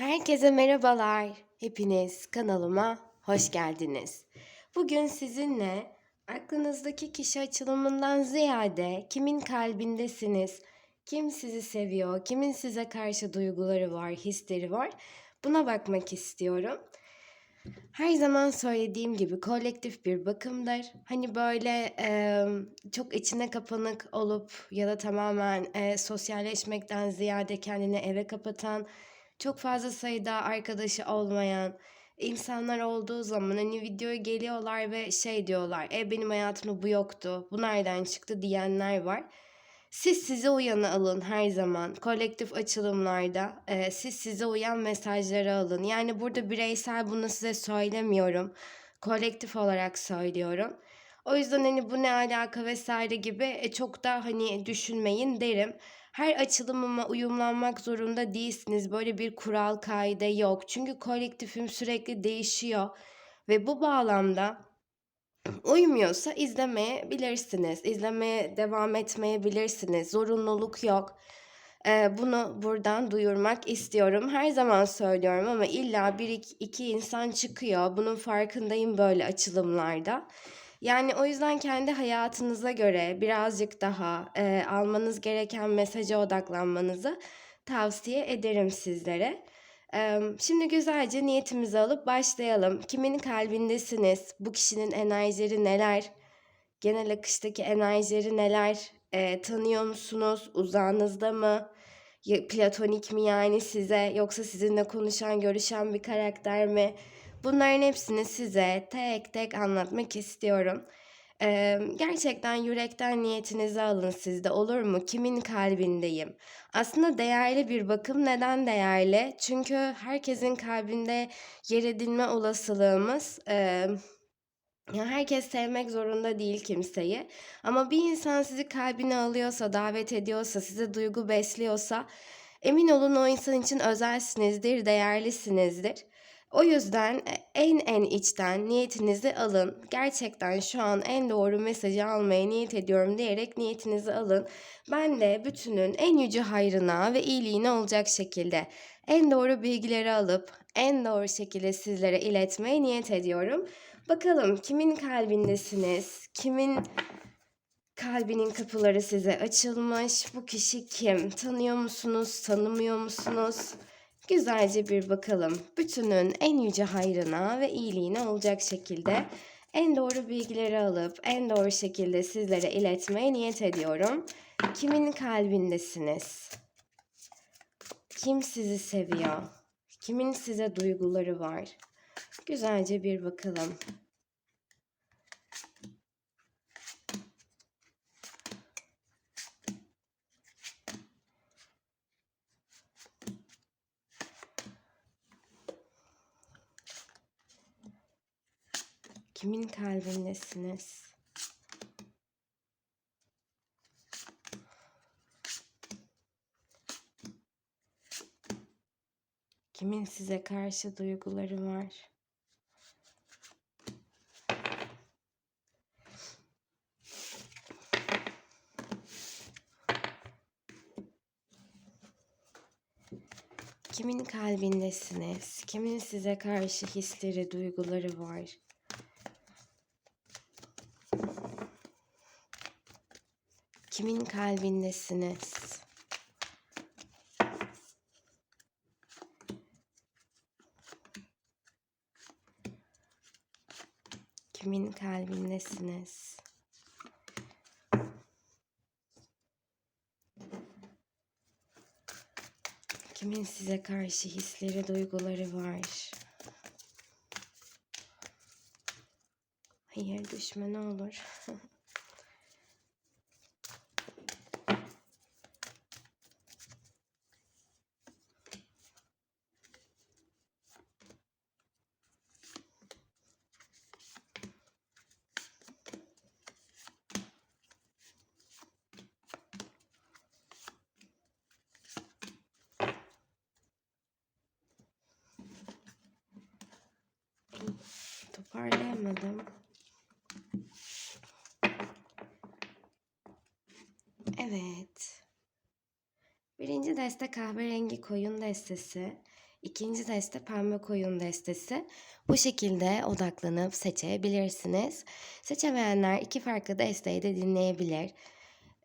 Herkese merhabalar. Hepiniz kanalıma hoş geldiniz. Bugün sizinle aklınızdaki kişi açılımından ziyade kimin kalbindesiniz, kim sizi seviyor, kimin size karşı duyguları var, hisleri var buna bakmak istiyorum. Her zaman söylediğim gibi kolektif bir bakımdır. Hani böyle e, çok içine kapanık olup ya da tamamen e, sosyalleşmekten ziyade kendini eve kapatan, çok fazla sayıda arkadaşı olmayan insanlar olduğu zaman hani videoya geliyorlar ve şey diyorlar. E benim hayatımda bu yoktu. Bu nereden çıktı diyenler var. Siz size uyanı alın her zaman. Kolektif açılımlarda e, siz size uyan mesajları alın. Yani burada bireysel bunu size söylemiyorum. Kolektif olarak söylüyorum. O yüzden hani bu ne alaka vesaire gibi e, çok da hani düşünmeyin derim. Her açılımıma uyumlanmak zorunda değilsiniz. Böyle bir kural kaide yok. Çünkü kolektifim sürekli değişiyor. Ve bu bağlamda uymuyorsa izlemeyebilirsiniz. İzlemeye devam etmeyebilirsiniz. Zorunluluk yok. Ee, bunu buradan duyurmak istiyorum. Her zaman söylüyorum ama illa bir iki, insan çıkıyor. Bunun farkındayım böyle açılımlarda. Yani o yüzden kendi hayatınıza göre birazcık daha e, almanız gereken mesaja odaklanmanızı tavsiye ederim sizlere. E, şimdi güzelce niyetimizi alıp başlayalım. Kimin kalbindesiniz? Bu kişinin enerjileri neler? Genel akıştaki enerjileri neler? E, tanıyor musunuz? Uzağınızda mı? Platonik mi yani size yoksa sizinle konuşan, görüşen bir karakter mi? Bunların hepsini size tek tek anlatmak istiyorum. Ee, gerçekten yürekten niyetinizi alın sizde olur mu? Kimin kalbindeyim? Aslında değerli bir bakım. Neden değerli? Çünkü herkesin kalbinde yer edinme olasılığımız e, ya herkes sevmek zorunda değil kimseyi. Ama bir insan sizi kalbine alıyorsa, davet ediyorsa, size duygu besliyorsa emin olun o insan için özelsinizdir, değerlisinizdir. O yüzden e, en en içten niyetinizi alın. Gerçekten şu an en doğru mesajı almaya niyet ediyorum diyerek niyetinizi alın. Ben de bütünün en yüce hayrına ve iyiliğine olacak şekilde en doğru bilgileri alıp en doğru şekilde sizlere iletmeye niyet ediyorum. Bakalım kimin kalbindesiniz? Kimin kalbinin kapıları size açılmış? Bu kişi kim? Tanıyor musunuz? Tanımıyor musunuz? Güzelce bir bakalım. Bütünün en yüce hayrına ve iyiliğine olacak şekilde en doğru bilgileri alıp en doğru şekilde sizlere iletmeye niyet ediyorum. Kimin kalbindesiniz? Kim sizi seviyor? Kimin size duyguları var? Güzelce bir bakalım. Kimin kalbindesiniz? Kimin size karşı duyguları var? Kimin kalbindesiniz? Kimin size karşı hisleri, duyguları var? Kimin kalbindesiniz? Kimin kalbindesiniz? Kimin size karşı hisleri, duyguları var? Hayır düşme ne olur. Toparlayamadım. Evet. Birinci deste kahverengi koyun destesi. İkinci deste pembe koyun destesi. Bu şekilde odaklanıp seçebilirsiniz. Seçemeyenler iki farklı desteği de dinleyebilir.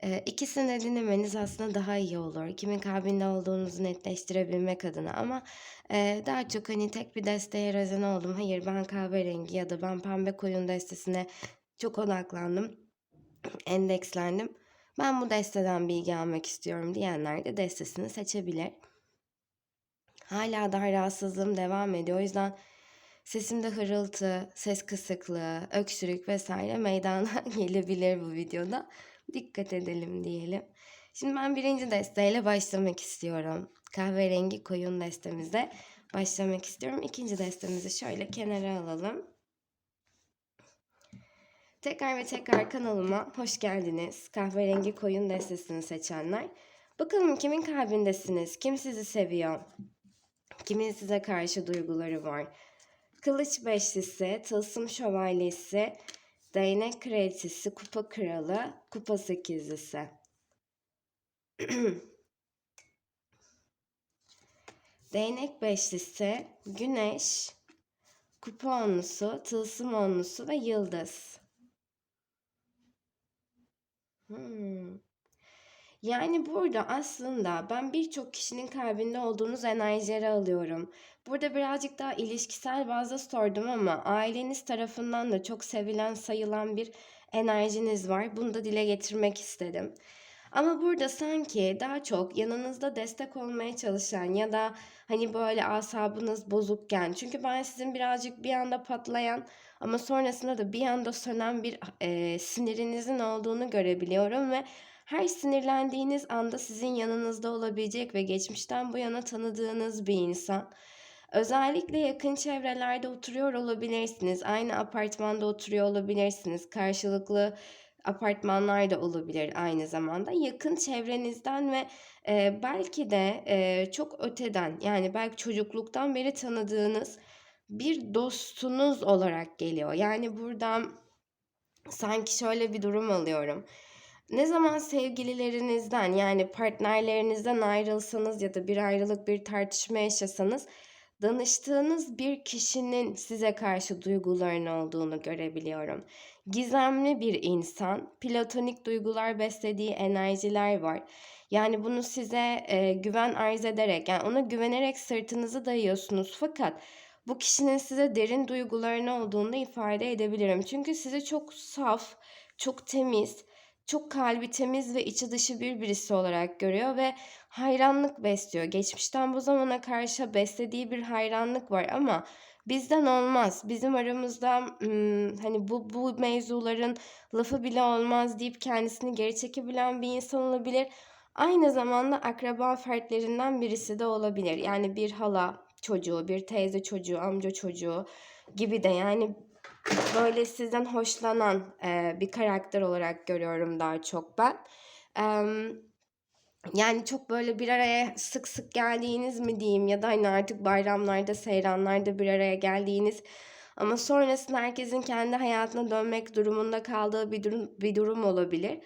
Ee, ikisini de dinlemeniz aslında daha iyi olur. Kimin kalbinde olduğunuzu netleştirebilmek adına ama e, daha çok hani tek bir desteğe rezon oldum. Hayır ben kahverengi ya da ben pembe koyun destesine çok odaklandım. Endekslendim. Ben bu desteden bilgi almak istiyorum diyenler de destesini seçebilir. Hala daha rahatsızlığım devam ediyor. O yüzden sesimde hırıltı, ses kısıklığı, öksürük vesaire meydana gelebilir bu videoda. Dikkat edelim diyelim. Şimdi ben birinci desteğiyle başlamak istiyorum. Kahverengi koyun destemize başlamak istiyorum. İkinci destemizi şöyle kenara alalım. Tekrar ve tekrar kanalıma hoş geldiniz. Kahverengi koyun destesini seçenler. Bakalım kimin kalbindesiniz? Kim sizi seviyor? Kimin size karşı duyguları var? Kılıç beşlisi, tılsım şövalyesi, değnek kraliçesi, kupa kralı, kupa sekizlisi. değnek beşlisi, güneş, kupa onlusu, tılsım onlusu ve yıldız. Hmm. Yani burada aslında ben birçok kişinin kalbinde olduğunuz enerjileri alıyorum. Burada birazcık daha ilişkisel bazda sordum ama aileniz tarafından da çok sevilen, sayılan bir enerjiniz var. Bunu da dile getirmek istedim. Ama burada sanki daha çok yanınızda destek olmaya çalışan ya da hani böyle asabınız bozukken çünkü ben sizin birazcık bir anda patlayan ama sonrasında da bir anda sönen bir e, sinirinizin olduğunu görebiliyorum ve her sinirlendiğiniz anda sizin yanınızda olabilecek ve geçmişten bu yana tanıdığınız bir insan. Özellikle yakın çevrelerde oturuyor olabilirsiniz. Aynı apartmanda oturuyor olabilirsiniz. Karşılıklı apartmanlar da olabilir aynı zamanda. Yakın çevrenizden ve e, belki de e, çok öteden yani belki çocukluktan beri tanıdığınız bir dostunuz olarak geliyor. Yani buradan sanki şöyle bir durum alıyorum. Ne zaman sevgililerinizden yani partnerlerinizden ayrılsanız ya da bir ayrılık bir tartışma yaşasanız danıştığınız bir kişinin size karşı duyguların olduğunu görebiliyorum. Gizemli bir insan, platonik duygular beslediği enerjiler var. Yani bunu size e, güven arz ederek, yani ona güvenerek sırtınızı dayıyorsunuz. Fakat bu kişinin size derin duygularını olduğunu ifade edebilirim. Çünkü sizi çok saf, çok temiz, çok kalbi temiz ve içi dışı bir birisi olarak görüyor ve hayranlık besliyor. Geçmişten bu zamana karşı beslediği bir hayranlık var ama bizden olmaz. Bizim aramızda hani bu bu mevzuların lafı bile olmaz deyip kendisini geri çekebilen bir insan olabilir. Aynı zamanda akraba fertlerinden birisi de olabilir. Yani bir hala çocuğu, bir teyze çocuğu, amca çocuğu gibi de yani böyle sizden hoşlanan e, bir karakter olarak görüyorum daha çok ben. E, yani çok böyle bir araya sık sık geldiğiniz mi diyeyim ya da hani artık bayramlarda, seyranlarda bir araya geldiğiniz ama sonrasında herkesin kendi hayatına dönmek durumunda kaldığı bir durum, bir durum olabilir.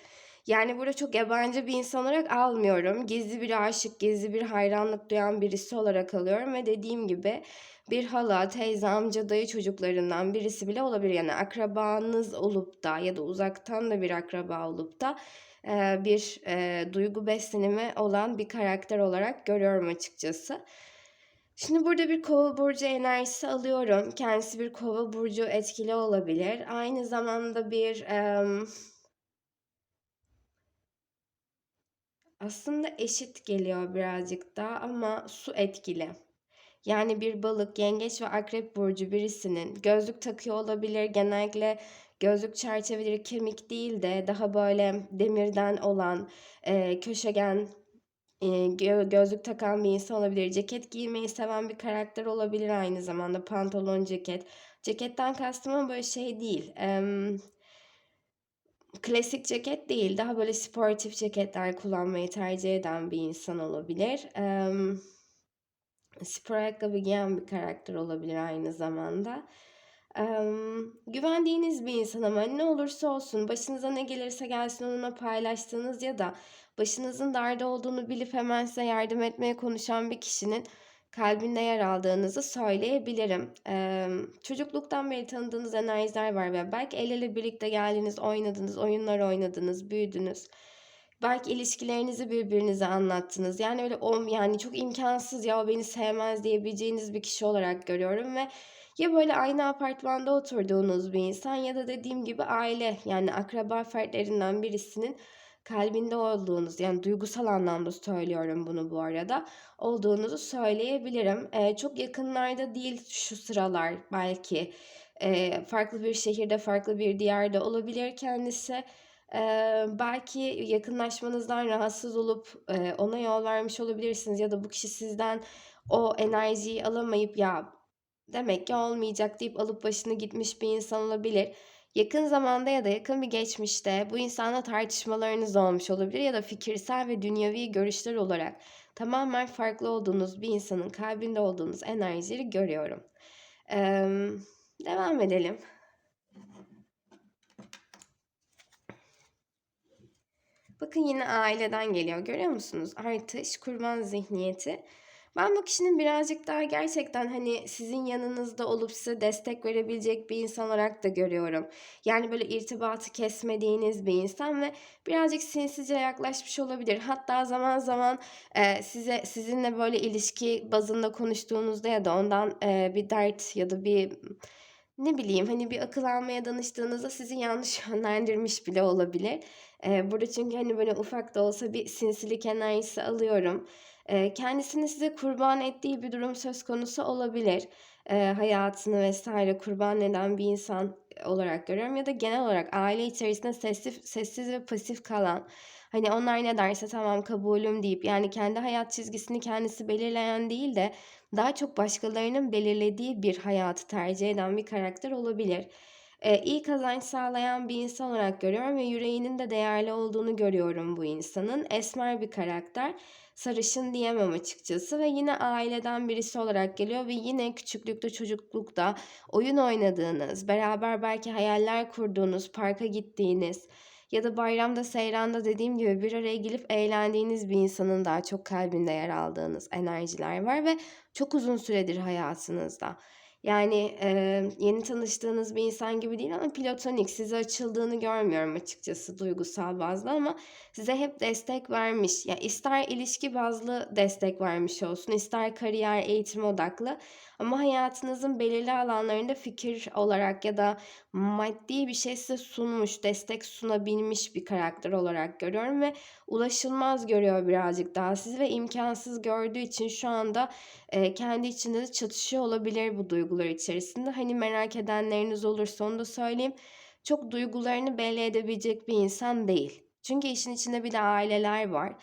Yani burada çok yabancı bir insan olarak almıyorum. Gizli bir aşık, gizli bir hayranlık duyan birisi olarak alıyorum ve dediğim gibi bir hala, teyze, amca, dayı çocuklarından birisi bile olabilir. Yani akrabanız olup da ya da uzaktan da bir akraba olup da e, bir e, duygu beslenimi olan bir karakter olarak görüyorum açıkçası. Şimdi burada bir kova burcu enerjisi alıyorum. Kendisi bir kova burcu etkili olabilir. Aynı zamanda bir e, aslında eşit geliyor birazcık daha ama su etkili. Yani bir balık, yengeç ve akrep burcu birisinin gözlük takıyor olabilir. Genellikle gözlük çerçeveleri kemik değil de daha böyle demirden olan e, köşegen e, gö- gözlük takan bir insan olabilir. Ceket giymeyi seven bir karakter olabilir aynı zamanda. Pantolon, ceket. Ceketten kastım ama böyle şey değil. E, klasik ceket değil. Daha böyle sportif ceketler kullanmayı tercih eden bir insan olabilir. Evet spor ayakkabı giyen bir karakter olabilir aynı zamanda. Ee, güvendiğiniz bir insan ama ne olursa olsun başınıza ne gelirse gelsin onunla paylaştığınız ya da başınızın darda olduğunu bilip hemen size yardım etmeye konuşan bir kişinin kalbinde yer aldığınızı söyleyebilirim. Ee, çocukluktan beri tanıdığınız enerjiler var ve belki el ele birlikte geldiniz, oynadınız, oyunlar oynadınız, büyüdünüz. Belki ilişkilerinizi birbirinize anlattınız. Yani öyle o yani çok imkansız ya o beni sevmez diyebileceğiniz bir kişi olarak görüyorum ve ya böyle aynı apartmanda oturduğunuz bir insan ya da dediğim gibi aile yani akraba fertlerinden birisinin kalbinde olduğunuz yani duygusal anlamda söylüyorum bunu bu arada olduğunuzu söyleyebilirim. Ee, çok yakınlarda değil şu sıralar belki Ee, farklı bir şehirde farklı bir diyarda olabilir kendisi. Ee, belki yakınlaşmanızdan rahatsız olup e, ona yol vermiş olabilirsiniz ya da bu kişi sizden o enerjiyi alamayıp ya demek ki olmayacak deyip alıp başını gitmiş bir insan olabilir. Yakın zamanda ya da yakın bir geçmişte bu insanla tartışmalarınız olmuş olabilir ya da fikirsel ve dünyevi görüşler olarak tamamen farklı olduğunuz bir insanın kalbinde olduğunuz enerjileri görüyorum. Ee, devam edelim. Bakın yine aileden geliyor görüyor musunuz? Artış, kurban zihniyeti. Ben bu kişinin birazcık daha gerçekten hani sizin yanınızda olup size destek verebilecek bir insan olarak da görüyorum. Yani böyle irtibatı kesmediğiniz bir insan ve birazcık sinsice yaklaşmış olabilir. Hatta zaman zaman e, size sizinle böyle ilişki bazında konuştuğunuzda ya da ondan e, bir dert ya da bir ne bileyim hani bir akıl almaya danıştığınızda sizi yanlış yönlendirmiş bile olabilir. Ee, burada çünkü hani böyle ufak da olsa bir sinsilik enerjisi alıyorum. Kendisini size kurban ettiği bir durum söz konusu olabilir. Hayatını vesaire kurban eden bir insan olarak görüyorum ya da genel olarak aile içerisinde sessiz, sessiz ve pasif kalan hani onlar ne derse tamam kabulüm deyip yani kendi hayat çizgisini kendisi belirleyen değil de daha çok başkalarının belirlediği bir hayatı tercih eden bir karakter olabilir. Ee, iyi kazanç sağlayan bir insan olarak görüyorum ve yüreğinin de değerli olduğunu görüyorum bu insanın. Esmer bir karakter. Sarışın diyemem açıkçası ve yine aileden birisi olarak geliyor ve yine küçüklükte çocuklukta oyun oynadığınız, beraber belki hayaller kurduğunuz, parka gittiğiniz ya da bayramda seyranda dediğim gibi bir araya gelip eğlendiğiniz bir insanın daha çok kalbinde yer aldığınız enerjiler var ve çok uzun süredir hayatınızda. Yani e, yeni tanıştığınız bir insan gibi değil ama platonik size açıldığını görmüyorum açıkçası duygusal bazda ama size hep destek vermiş. Ya yani ister ilişki bazlı destek vermiş olsun, ister kariyer, eğitim odaklı ama hayatınızın belirli alanlarında fikir olarak ya da maddi bir şey size sunmuş, destek sunabilmiş bir karakter olarak görüyorum ve ulaşılmaz görüyor birazcık daha sizi ve imkansız gördüğü için şu anda e, kendi içinde de çatışıyor olabilir bu duygular içerisinde. Hani merak edenleriniz olursa onu da söyleyeyim. Çok duygularını belli edebilecek bir insan değil. Çünkü işin içinde bir de aileler var.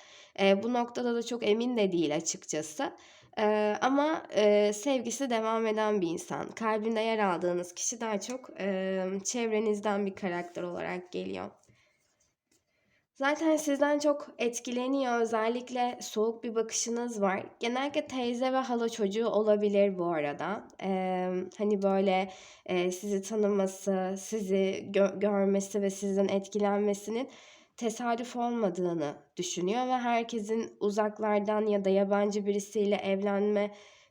E, bu noktada da çok emin de değil açıkçası. Ee, ama e, sevgisi devam eden bir insan. Kalbinde yer aldığınız kişi daha çok e, çevrenizden bir karakter olarak geliyor. Zaten sizden çok etkileniyor. Özellikle soğuk bir bakışınız var. Genellikle teyze ve hala çocuğu olabilir bu arada. Ee, hani böyle e, sizi tanıması, sizi gö- görmesi ve sizden etkilenmesinin tesadüf olmadığını düşünüyor ve herkesin uzaklardan ya da yabancı birisiyle evlenme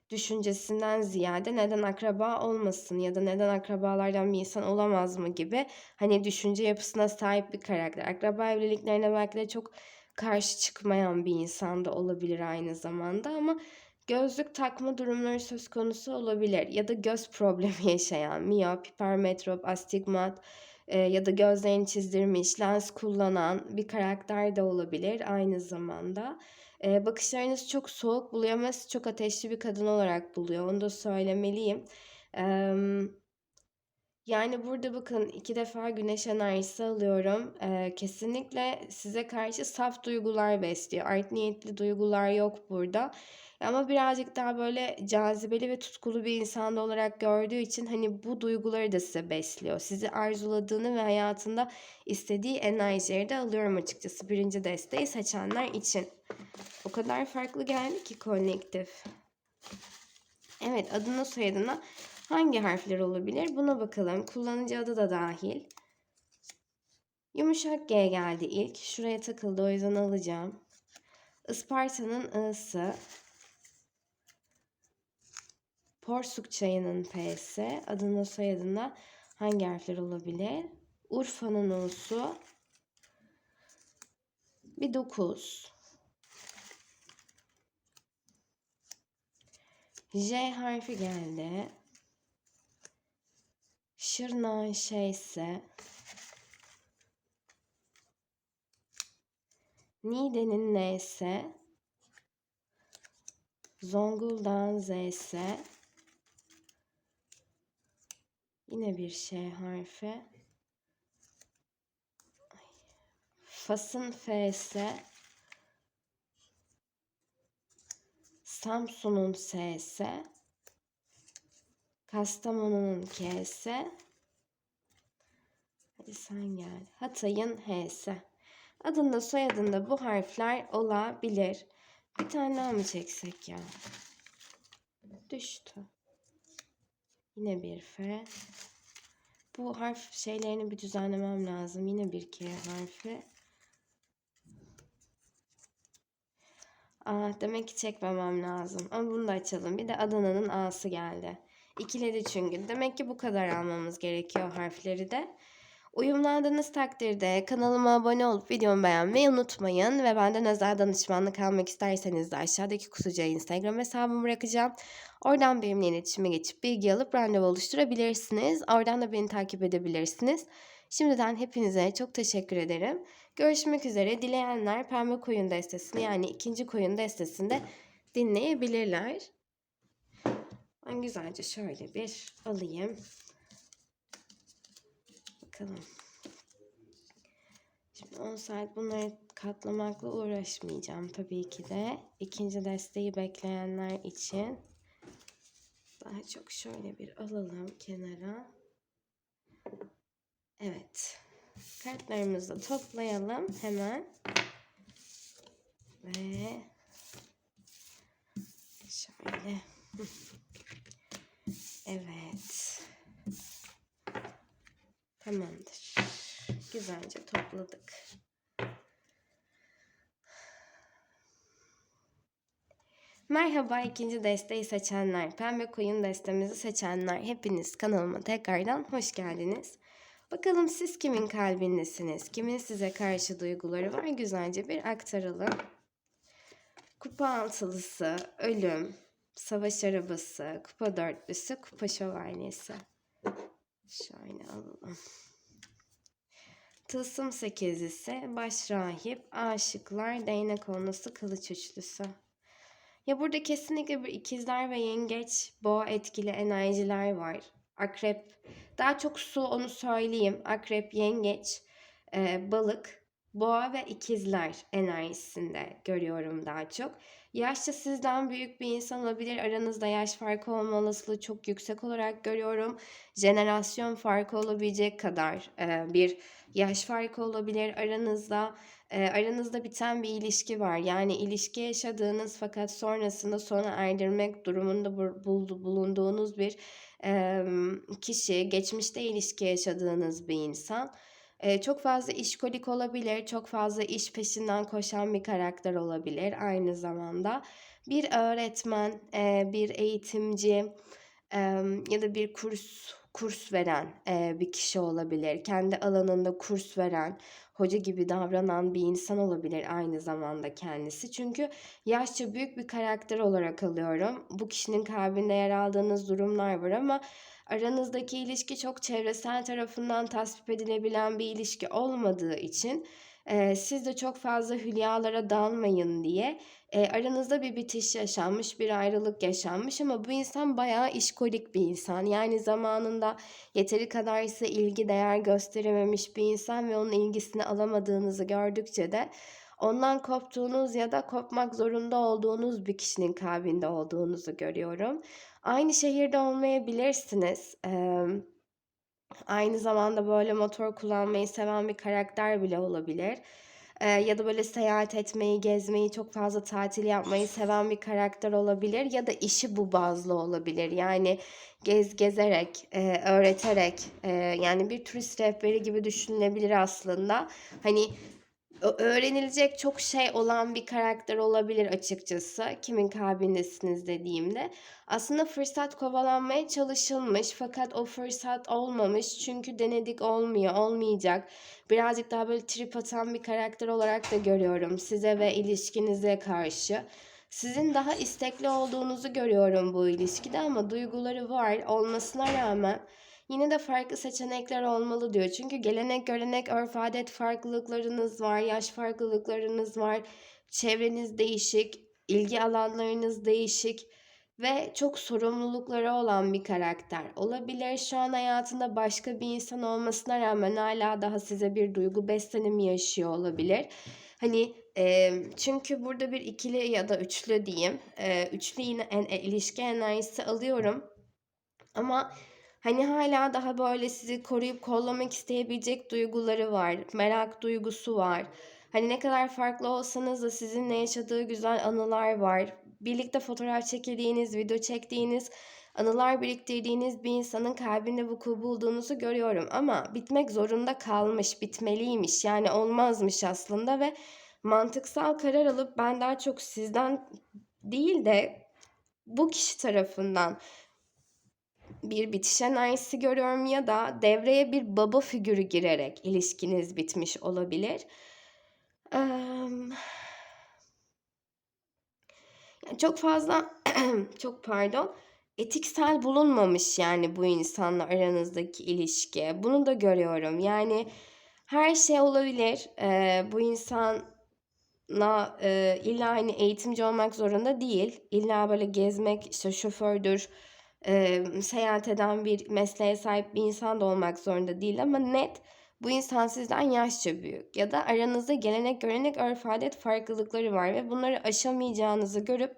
düşüncesinden ziyade neden akraba olmasın ya da neden akrabalardan bir insan olamaz mı gibi hani düşünce yapısına sahip bir karakter. Akraba evliliklerine belki de çok karşı çıkmayan bir insan da olabilir aynı zamanda ama gözlük takma durumları söz konusu olabilir ya da göz problemi yaşayan miyop, hipermetrop, astigmat ya da gözlerini çizdirmiş, lens kullanan bir karakter de olabilir aynı zamanda. E, bakışlarınız çok soğuk buluyor ama çok ateşli bir kadın olarak buluyor. Onu da söylemeliyim. Yani burada bakın iki defa güneş enerjisi alıyorum. Kesinlikle size karşı saf duygular besliyor. Art niyetli duygular yok burada. Ama birazcık daha böyle cazibeli ve tutkulu bir insan olarak gördüğü için hani bu duyguları da size besliyor. Sizi arzuladığını ve hayatında istediği enerjileri de alıyorum açıkçası birinci desteği seçenler için. O kadar farklı geldi ki kolektif. Evet adına soyadına hangi harfler olabilir? Buna bakalım. Kullanıcı adı da dahil. Yumuşak G geldi ilk. Şuraya takıldı o yüzden alacağım. Isparta'nın I'sı. Porsuk çayının F'si. Adına soyadına hangi harfler olabilir? Urfa'nın U'su. Bir 9. J harfi geldi. Şırnağın şeyse. Niğde'nin N'si. Zonguldak'ın Z'si. Yine bir şey harfi. Fas'ın F'si. Samsun'un S'si. Kastamonu'nun K'si. Hadi sen gel. Hatay'ın H'si. Adında soyadında bu harfler olabilir. Bir tane daha mı çeksek ya? Düştü. Yine bir F. Bu harf şeylerini bir düzenlemem lazım. Yine bir K harfi. Aa, demek ki çekmemem lazım. Ama bunu da açalım. Bir de Adana'nın A'sı geldi. İkiledi çünkü. Demek ki bu kadar almamız gerekiyor harfleri de. Uyumlandığınız takdirde kanalıma abone olup videomu beğenmeyi unutmayın. Ve benden özel danışmanlık almak isterseniz de aşağıdaki kutucuğa Instagram hesabımı bırakacağım. Oradan benimle iletişime geçip bilgi alıp randevu oluşturabilirsiniz. Oradan da beni takip edebilirsiniz. Şimdiden hepinize çok teşekkür ederim. Görüşmek üzere. Dileyenler Pembe Koyun destesini yani ikinci koyun destesinde dinleyebilirler. Ben güzelce şöyle bir alayım. Bakalım. Şimdi 10 saat bunları katlamakla uğraşmayacağım tabii ki de. İkinci desteği bekleyenler için. Daha çok şöyle bir alalım kenara. Evet. Kartlarımızı toplayalım hemen. Ve şöyle. Evet. Tamamdır. Güzelce topladık. Merhaba ikinci desteği seçenler, pembe koyun destemizi seçenler. Hepiniz kanalıma tekrardan hoş geldiniz. Bakalım siz kimin kalbindesiniz? Kimin size karşı duyguları var? Güzelce bir aktaralım. Kupa altılısı, ölüm, savaş arabası, kupa dörtlüsü, kupa şövalyesi. Şöyle alalım. Tılsım sekizlisi, baş rahip, aşıklar, değnek olması, kılıç üçlüsü. Ya burada kesinlikle bir ikizler ve yengeç boğa etkili enerjiler var. Akrep, daha çok su onu söyleyeyim. Akrep, yengeç, e, balık, boğa ve ikizler enerjisinde görüyorum daha çok. Yaşça sizden büyük bir insan olabilir. Aranızda yaş farkı olma çok yüksek olarak görüyorum. Jenerasyon farkı olabilecek kadar e, bir yaş farkı olabilir aranızda. E, aranızda biten bir ilişki var. Yani ilişki yaşadığınız fakat sonrasında sona erdirmek durumunda bulunduğunuz bir kişi, geçmişte ilişki yaşadığınız bir insan. Çok fazla işkolik olabilir, çok fazla iş peşinden koşan bir karakter olabilir aynı zamanda. Bir öğretmen, bir eğitimci ya da bir kurs kurs veren bir kişi olabilir. Kendi alanında kurs veren, hoca gibi davranan bir insan olabilir aynı zamanda kendisi. Çünkü yaşça büyük bir karakter olarak alıyorum. Bu kişinin kalbinde yer aldığınız durumlar var ama aranızdaki ilişki çok çevresel tarafından tasvip edilebilen bir ilişki olmadığı için e, siz de çok fazla hülyalara dalmayın diye e, aranızda bir bitiş yaşanmış, bir ayrılık yaşanmış ama bu insan bayağı işkolik bir insan. Yani zamanında yeteri kadar ise ilgi değer gösterememiş bir insan ve onun ilgisini alamadığınızı gördükçe de ondan koptuğunuz ya da kopmak zorunda olduğunuz bir kişinin kalbinde olduğunuzu görüyorum. Aynı şehirde olmayabilirsiniz. Ee, aynı zamanda böyle motor kullanmayı seven bir karakter bile olabilir. Ee, ya da böyle seyahat etmeyi, gezmeyi, çok fazla tatil yapmayı seven bir karakter olabilir. Ya da işi bu bazlı olabilir. Yani gez gezerek, e, öğreterek, e, yani bir turist rehberi gibi düşünülebilir aslında. Hani öğrenilecek çok şey olan bir karakter olabilir açıkçası. Kimin kalbindesiniz dediğimde. Aslında fırsat kovalanmaya çalışılmış fakat o fırsat olmamış çünkü denedik olmuyor, olmayacak. Birazcık daha böyle trip atan bir karakter olarak da görüyorum size ve ilişkinize karşı. Sizin daha istekli olduğunuzu görüyorum bu ilişkide ama duyguları var olmasına rağmen Yine de farklı seçenekler olmalı diyor. Çünkü gelenek, görenek, örf, adet farklılıklarınız var, yaş farklılıklarınız var, çevreniz değişik, ilgi alanlarınız değişik ve çok sorumlulukları olan bir karakter olabilir. Şu an hayatında başka bir insan olmasına rağmen hala daha size bir duygu beslenimi yaşıyor olabilir. Hani e, çünkü burada bir ikili ya da üçlü diyeyim. E, üçlü yine en, e, ilişki enerjisi alıyorum. Ama Hani hala daha böyle sizi koruyup kollamak isteyebilecek duyguları var. Merak duygusu var. Hani ne kadar farklı olsanız da sizinle yaşadığı güzel anılar var. Birlikte fotoğraf çekildiğiniz, video çektiğiniz, anılar biriktirdiğiniz bir insanın kalbinde vuku bulduğunuzu görüyorum. Ama bitmek zorunda kalmış, bitmeliymiş. Yani olmazmış aslında ve mantıksal karar alıp ben daha çok sizden değil de bu kişi tarafından bir bitiş enerjisi görüyorum ya da devreye bir baba figürü girerek ilişkiniz bitmiş olabilir. çok fazla çok pardon etiksel bulunmamış yani bu insanla aranızdaki ilişki. Bunu da görüyorum. Yani her şey olabilir. bu insanla illa hani eğitimci olmak zorunda değil. İlla böyle gezmek, işte şofördür, e, seyahat eden bir mesleğe sahip bir insan da olmak zorunda değil ama net bu insan sizden yaşça büyük ya da aranızda gelenek, görenek, örf, adet farklılıkları var ve bunları aşamayacağınızı görüp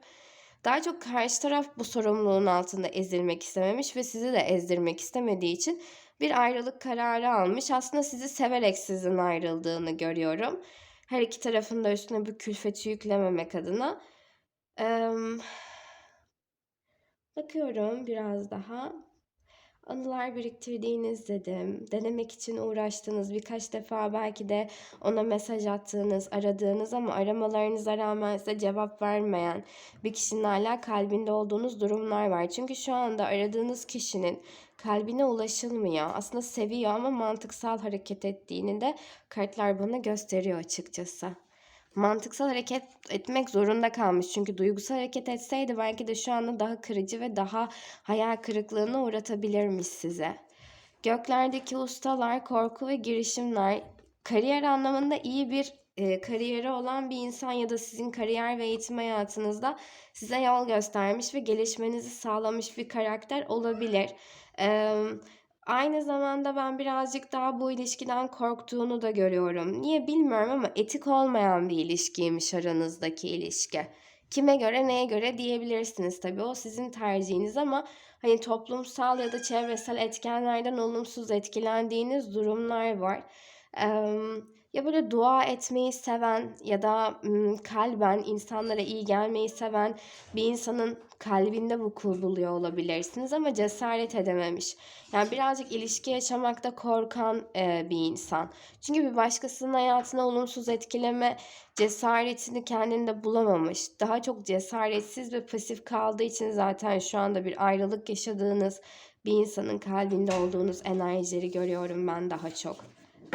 daha çok karşı taraf bu sorumluluğun altında ezilmek istememiş ve sizi de ezdirmek istemediği için bir ayrılık kararı almış. Aslında sizi severek sizin ayrıldığını görüyorum. Her iki tarafın da üstüne bu külfeti yüklememek adına. Ee, Bakıyorum biraz daha. Anılar biriktirdiğiniz dedim. Denemek için uğraştığınız, birkaç defa belki de ona mesaj attığınız, aradığınız ama aramalarınıza rağmen size cevap vermeyen bir kişinin hala kalbinde olduğunuz durumlar var. Çünkü şu anda aradığınız kişinin kalbine ulaşılmıyor. Aslında seviyor ama mantıksal hareket ettiğini de kartlar bana gösteriyor açıkçası mantıksal hareket etmek zorunda kalmış. Çünkü duygusal hareket etseydi belki de şu anda daha kırıcı ve daha hayal kırıklığına uğratabilirmiş size. Göklerdeki ustalar, korku ve girişimler kariyer anlamında iyi bir e, kariyeri olan bir insan ya da sizin kariyer ve eğitim hayatınızda size yol göstermiş ve gelişmenizi sağlamış bir karakter olabilir. Eee Aynı zamanda ben birazcık daha bu ilişkiden korktuğunu da görüyorum. Niye bilmiyorum ama etik olmayan bir ilişkiymiş aranızdaki ilişki. Kime göre neye göre diyebilirsiniz tabii o sizin tercihiniz ama hani toplumsal ya da çevresel etkenlerden olumsuz etkilendiğiniz durumlar var. Ee, ya böyle dua etmeyi seven ya da kalben insanlara iyi gelmeyi seven bir insanın kalbinde vuku buluyor olabilirsiniz ama cesaret edememiş. Yani birazcık ilişki yaşamakta korkan e, bir insan. Çünkü bir başkasının hayatına olumsuz etkileme cesaretini kendinde bulamamış. Daha çok cesaretsiz ve pasif kaldığı için zaten şu anda bir ayrılık yaşadığınız bir insanın kalbinde olduğunuz enerjileri görüyorum ben daha çok.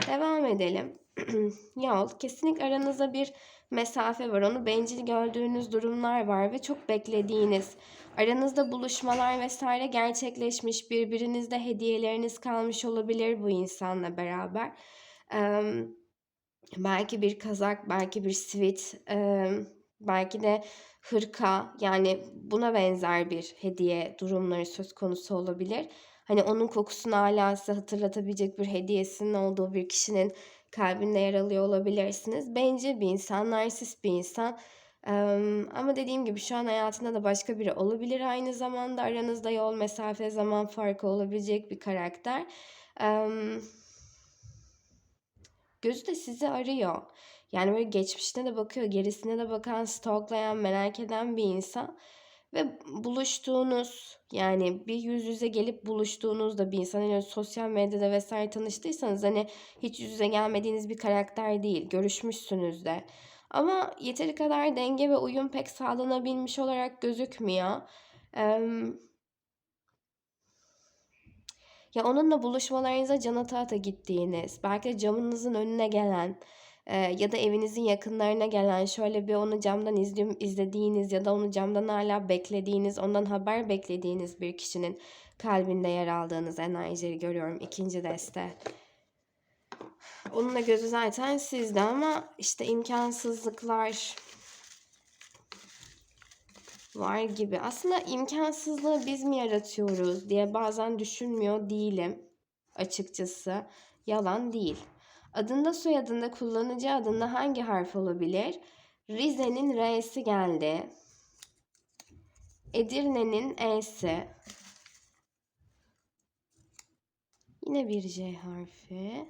Devam edelim. Yol. Kesinlikle aranızda bir mesafe var. Onu bencil gördüğünüz durumlar var ve çok beklediğiniz, aranızda buluşmalar vesaire gerçekleşmiş, birbirinizde hediyeleriniz kalmış olabilir bu insanla beraber. Ee, belki bir kazak, belki bir sweat, e, belki de hırka yani buna benzer bir hediye durumları söz konusu olabilir. Hani onun kokusunu hala size hatırlatabilecek bir hediyesinin olduğu bir kişinin kalbinde yer alıyor olabilirsiniz. Bencil bir insan, narsist bir insan. ama dediğim gibi şu an hayatında da başka biri olabilir. Aynı zamanda aranızda yol, mesafe, zaman farkı olabilecek bir karakter. gözü de sizi arıyor. Yani böyle geçmişine de bakıyor, gerisine de bakan, stalklayan, merak eden bir insan. Ve buluştuğunuz yani bir yüz yüze gelip buluştuğunuzda bir insan hani sosyal medyada vesaire tanıştıysanız hani hiç yüz yüze gelmediğiniz bir karakter değil görüşmüşsünüz de ama yeteri kadar denge ve uyum pek sağlanabilmiş olarak gözükmüyor. Em, ya onunla buluşmalarınıza can ata ata gittiğiniz, belki de camınızın önüne gelen e, ya da evinizin yakınlarına gelen şöyle bir onu camdan izli- izlediğiniz ya da onu camdan hala beklediğiniz, ondan haber beklediğiniz bir kişinin kalbinde yer aldığınız enerjileri görüyorum ikinci deste. Onun da gözü zaten sizde ama işte imkansızlıklar var gibi. Aslında imkansızlığı biz mi yaratıyoruz diye bazen düşünmüyor değilim açıkçası. Yalan değil. Adında soyadında kullanıcı adında hangi harf olabilir? Rize'nin R'si geldi. Edirne'nin E'si. Yine bir J harfi.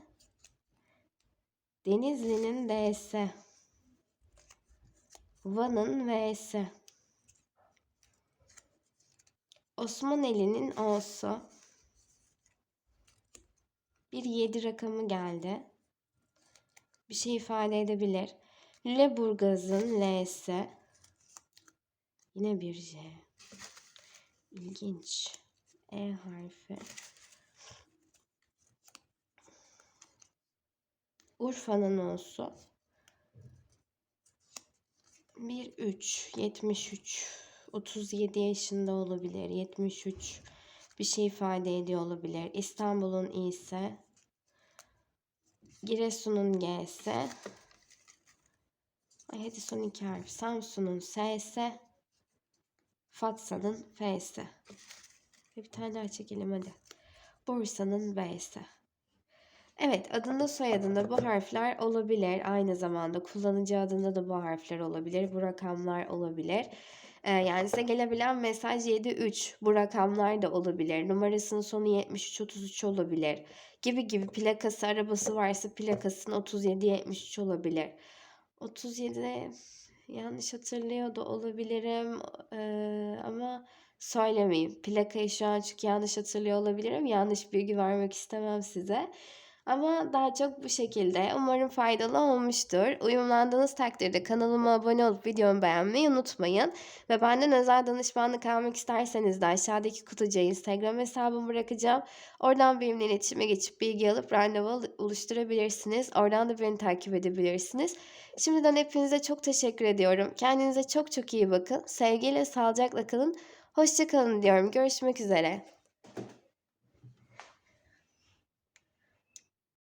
Denizli'nin D'si. Van'ın V'si. Osmaneli'nin O'su. Bir 7 rakamı geldi. Bir şey ifade edebilir. Lüleburgaz'ın L'si. Yine bir J. İlginç. E harfi. Urfa'nın O'su. Bir 3, 73, 37 yaşında olabilir, 73 bir şey ifade ediyor olabilir. İstanbul'un İ'si, Giresun'un G'si, hadi son iki harf, Samsun'un S'si, Fatsa'nın F'si. Bir tane daha çekelim hadi. Bursa'nın B'si. Evet, adında soyadında bu harfler olabilir. Aynı zamanda kullanıcı adında da bu harfler olabilir. Bu rakamlar olabilir. Ee, yani size gelebilen mesaj 73. Bu rakamlar da olabilir. Numarasının sonu 73-33 olabilir. Gibi gibi plakası, arabası varsa plakasının 37-73 olabilir. 37 yanlış hatırlıyor da olabilirim. Ee, ama söylemeyeyim. Plakayı şu an çünkü yanlış hatırlıyor olabilirim. Yanlış bilgi vermek istemem size. Ama daha çok bu şekilde. Umarım faydalı olmuştur. Uyumlandığınız takdirde kanalıma abone olup videomu beğenmeyi unutmayın. Ve benden özel danışmanlık almak isterseniz de aşağıdaki kutucuğa Instagram hesabımı bırakacağım. Oradan benimle iletişime geçip bilgi alıp randevu oluşturabilirsiniz. Oradan da beni takip edebilirsiniz. Şimdiden hepinize çok teşekkür ediyorum. Kendinize çok çok iyi bakın. Sevgiyle, sağlıcakla kalın. Hoşçakalın diyorum. Görüşmek üzere.